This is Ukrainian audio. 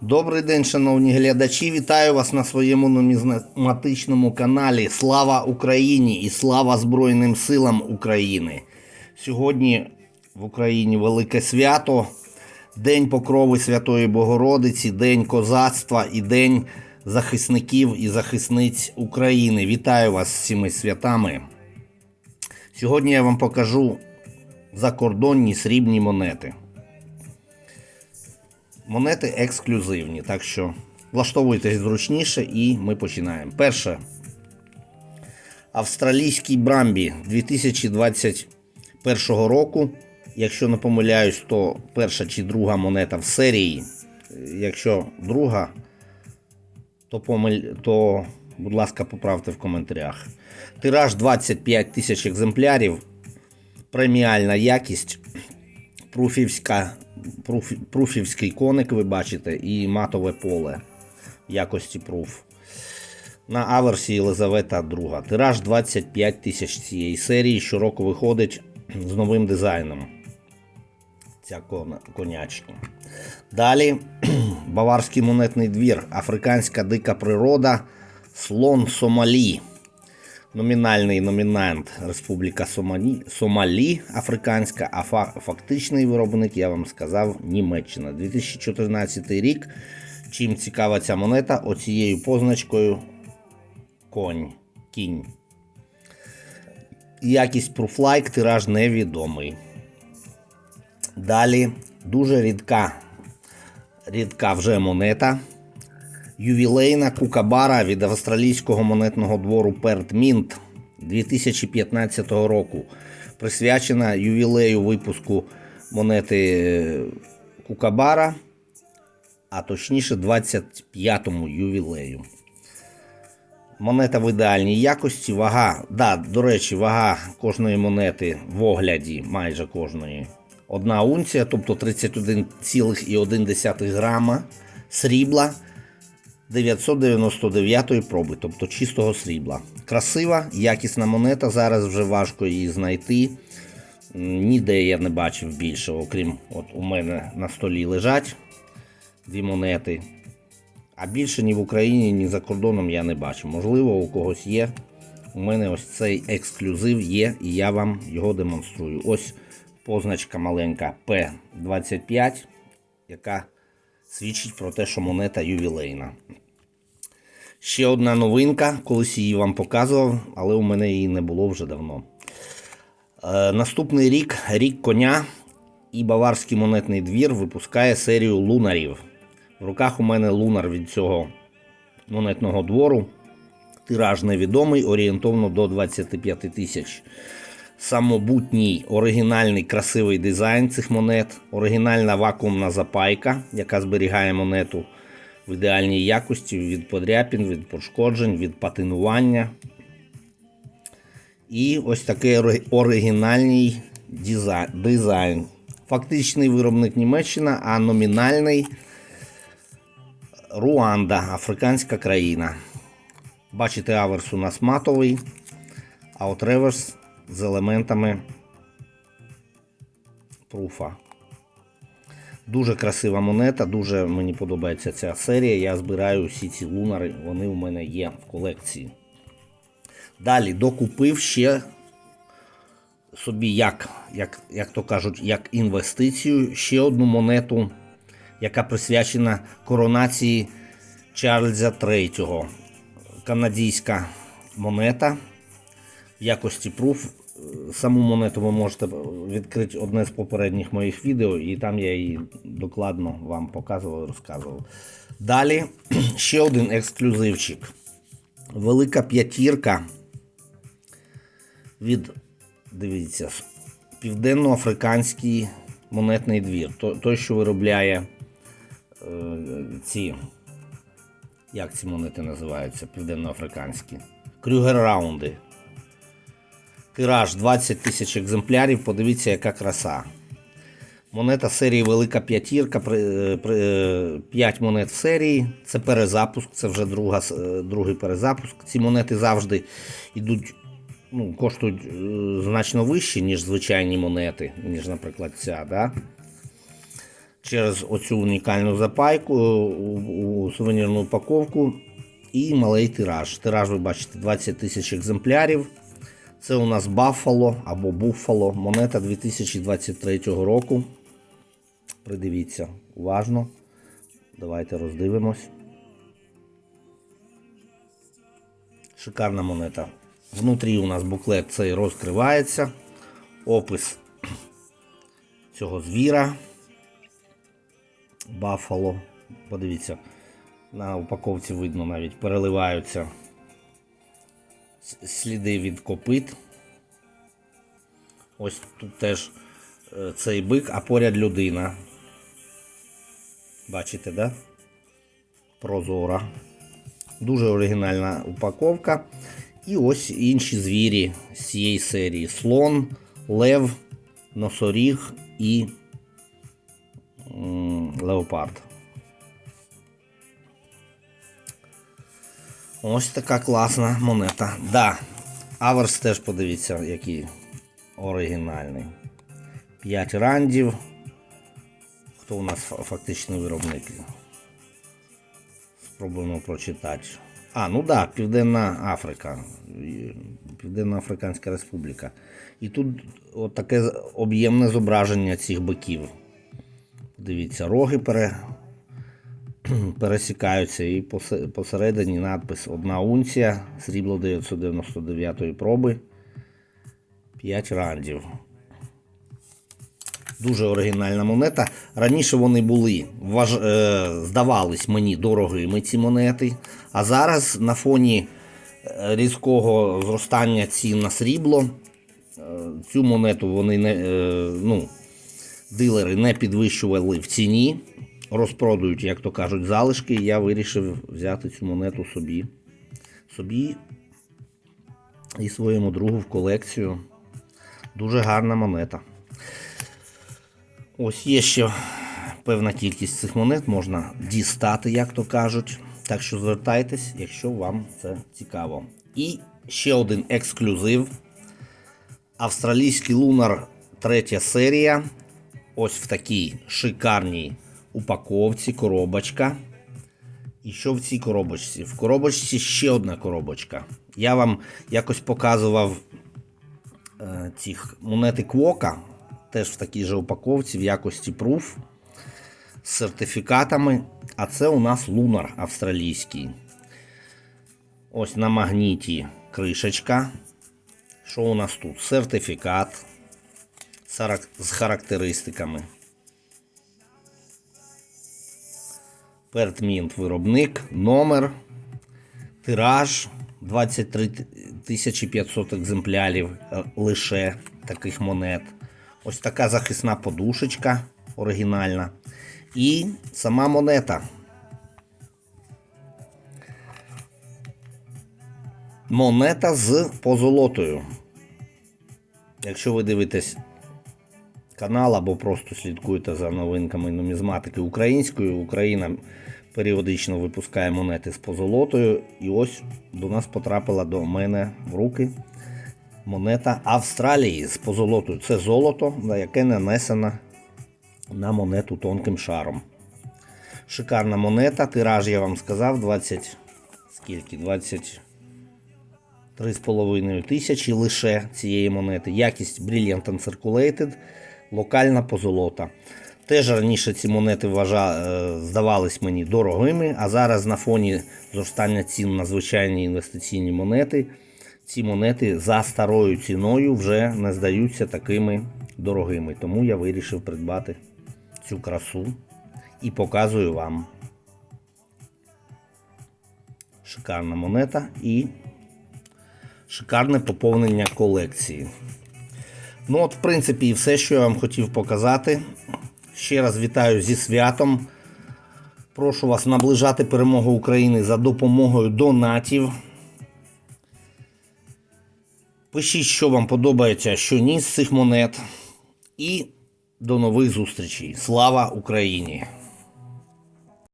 Добрий день, шановні глядачі. Вітаю вас на своєму нумізматичному каналі. Слава Україні і слава Збройним силам України. Сьогодні в Україні велике свято, День Покрови Святої Богородиці, День козацтва і День захисників і захисниць України. Вітаю вас з цими святами. Сьогодні я вам покажу закордонні срібні монети. Монети ексклюзивні, так що влаштовуйтесь зручніше і ми починаємо. Перше. Австралійський Брамбі 2021 року. Якщо не помиляюсь, то перша чи друга монета в серії. Якщо друга, то, помиль... то будь ласка, поправте в коментарях. Тираж 25 тисяч екземплярів. Преміальна якість. Пруфівська, пруф, пруфівський коник, ви бачите, і матове поле якості пруф. На аверсі Єлизавета II. Тираж 25 тисяч цієї серії. Щороку виходить з новим дизайном. Ця конячка. Далі Баварський монетний двір, Африканська дика природа, слон Сомалі. Номінальний номінант Республіка Сомалі, Сомалі Африканська, а фа- фактичний виробник, я вам сказав, Німеччина. 2014 рік. Чим цікава ця монета? Оцією позначкою конь. Кінь. Якість пруфлайк, тираж невідомий. Далі дуже рідка, рідка вже монета. Ювілейна кукабара від австралійського монетного двору Перт Мінт 2015 року. Присвячена ювілею випуску монети е, Кукабара, а точніше 25-му ювілею. Монета в ідеальній якості. Вага, да, до речі, вага кожної монети в огляді, майже кожної. Одна унція, тобто 31,1 грама срібла 999 проби, тобто чистого срібла. Красива, якісна монета. Зараз вже важко її знайти. Ніде я не бачив більше, окрім от у мене на столі лежать дві монети. А більше ні в Україні, ні за кордоном я не бачу. Можливо, у когось є. У мене ось цей ексклюзив є, і я вам його демонструю. Ось позначка маленька P25, яка свідчить про те, що монета ювілейна. Ще одна новинка, колись її вам показував, але у мене її не було вже давно. Е, наступний рік, рік коня, і Баварський монетний двір випускає серію лунарів. В руках у мене лунар від цього монетного двору. Тираж невідомий, орієнтовно до 25 тисяч. Самобутній оригінальний красивий дизайн цих монет, оригінальна вакуумна запайка, яка зберігає монету в ідеальній якості від подряпін, від пошкоджень, від патинування. І ось такий оригінальний дизай- дизайн. Фактичний виробник Німеччина, а номінальний Руанда, африканська країна. Бачите, аверс у нас матовий, а от реверс з елементами пруфа. Дуже красива монета, дуже мені подобається ця серія. Я збираю всі ці лунари, вони у мене є в колекції. Далі докупив ще собі, як, як, як то кажуть, як інвестицію, ще одну монету, яка присвячена коронації Чарльза III. Канадійська монета в якості пруф. Саму монету ви можете відкрити одне з попередніх моїх відео, і там я її докладно вам показував і розказував. Далі ще один ексклюзивчик. Велика п'ятірка від, дивіться, Південно-Африканський монетний двір. Той, що виробляє е, ці, як ці монети називаються, південноафриканські. Крюгер раунди. Тираж 20 тисяч екземплярів. Подивіться, яка краса. Монета серії Велика П'ятірка. 5 монет в серії. Це перезапуск, це вже друга, е, другий перезапуск. Ці монети завжди йдуть, ну, коштують е, значно вищі, ніж звичайні монети, ніж, наприклад, ця. Да? через оцю унікальну запайку у, у сувенірну упаковку і малий тираж. Тираж, ви бачите, 20 тисяч екземплярів. Це у нас Buffalo або Buffalo, монета 2023 року. Придивіться уважно. Давайте роздивимось. Шикарна монета. Внутрі у нас буклет цей розкривається. Опис цього звіра. Бафало. Подивіться, на упаковці видно навіть переливаються сліди від копит. Ось тут теж е, цей бик, а поряд людина. Бачите, да? Прозора. Дуже оригінальна упаковка. І ось інші звірі з цієї серії: слон, лев, носоріг і леопард. Ось така класна монета. Да, Аверс теж подивіться, який оригінальний. 5 рандів. Хто у нас фа- фактичний виробник? Спробуємо прочитати. А, ну да, Південна Африка. Південна Африканська Республіка. І тут от таке об'ємне зображення цих биків. Дивіться, роги пере... пересікаються і посередині надпис Одна унція, срібло 999 проби, 5 рандів. Дуже оригінальна монета. Раніше вони були, важ... е, здавались мені дорогими ці монети. А зараз на фоні е, різкого зростання цін на срібло, е, цю монету вони не, ну, дилери не підвищували в ціні, розпродають, як то кажуть, залишки. Я вирішив взяти цю монету собі. Собі і своєму другу в колекцію. Дуже гарна монета. Ось є ще певна кількість цих монет, можна дістати, як то кажуть. Так що звертайтесь, якщо вам це цікаво. І ще один ексклюзив. Австралійський лунар третя серія. Ось в такій шикарній упаковці, коробочка. І що в цій коробочці? В коробочці ще одна коробочка. Я вам якось показував е, цих монети Квока, теж в такій же упаковці в якості пруф з сертифікатами. А це у нас лунар австралійський. Ось на магніті кришечка. Що у нас тут? Сертифікат з характеристиками. Пертмінт виробник, номер, тираж 23 500 екземплярів е, лише таких монет. Ось така захисна подушечка оригінальна. І сама монета. Монета з позолотою. Якщо ви дивитесь канал або просто слідкуєте за новинками нумізматики української, Україна періодично випускає монети з позолотою. І ось до нас потрапила до мене в руки монета Австралії з позолотою. Це золото, на яке нанесено на монету тонким шаром. Шикарна монета. Тираж, я вам сказав, 20. Скільки? 20. 3,5 тисячі лише цієї монети. Якість Brilliant Uncirculated, локальна позолота. Теж раніше ці монети вважа, е, здавались мені дорогими, а зараз на фоні зростання цін на звичайні інвестиційні монети, ці монети за старою ціною вже не здаються такими дорогими. Тому я вирішив придбати цю красу і показую вам. Шикарна монета і шикарне поповнення колекції. Ну, от, в принципі, і все, що я вам хотів показати. Ще раз вітаю зі святом. Прошу вас наближати перемогу України за допомогою донатів. Пишіть, що вам подобається, що ні з цих монет. І до нових зустрічей. Слава Україні!